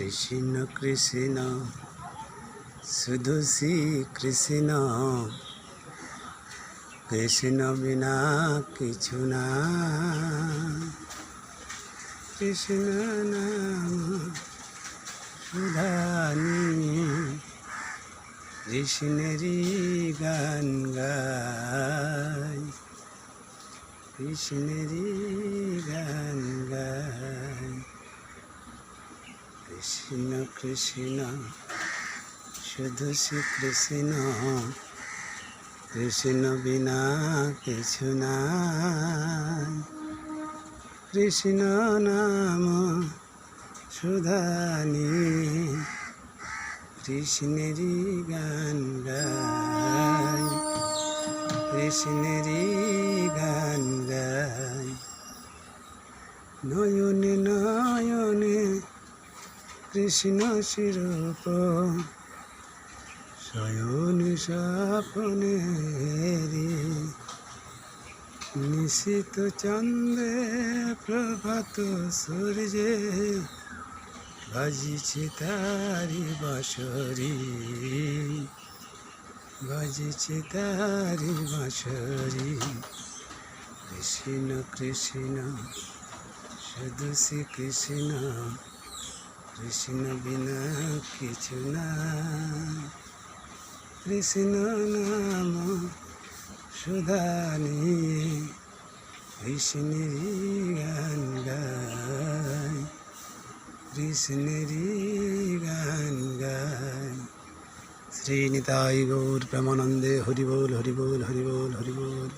কৃষ্ণ কৃষ্ণ, শুধু শ্রী কৃষ্ণ কৃষ্ণ বিনা কিছু না। কৃষ্ণ নাম সুধানি। কৃষ্ণেরই গান গাই কৃষ্ণেরই গান গাই কৃষ্ণ কৃষ্ণ, শুধু শ্রী কৃষ্ণ। কৃষ্ণ বিনা কিছু না কৃষ্ণ নাম সুধানি। কৃষ্ণেরই গান গাই। কৃষ্ণেরই গান গাই। নয়নে নয়নে কৃষ্ণ শিরূপ। শয়ন স্বপনে রে নিশিত চন্দ্রে প্রভাত সূর্যে বাজিছে তারি বাঁশরি। বাজিছে তারি বাঁশরি। কৃষ্ণ কৃষ্ণ শ্রী কৃষ্ণ। কৃষ্ণ বিনা কিছু না। কৃষ্ণ নাম সুধানি কৃষ্ণেরই গান গাই কৃষ্ণেরই গান গাই শ্রীনিতাই গৌর প্রেমানন্দে হরিবোল হরিবোল হরিবোল হরিবোল।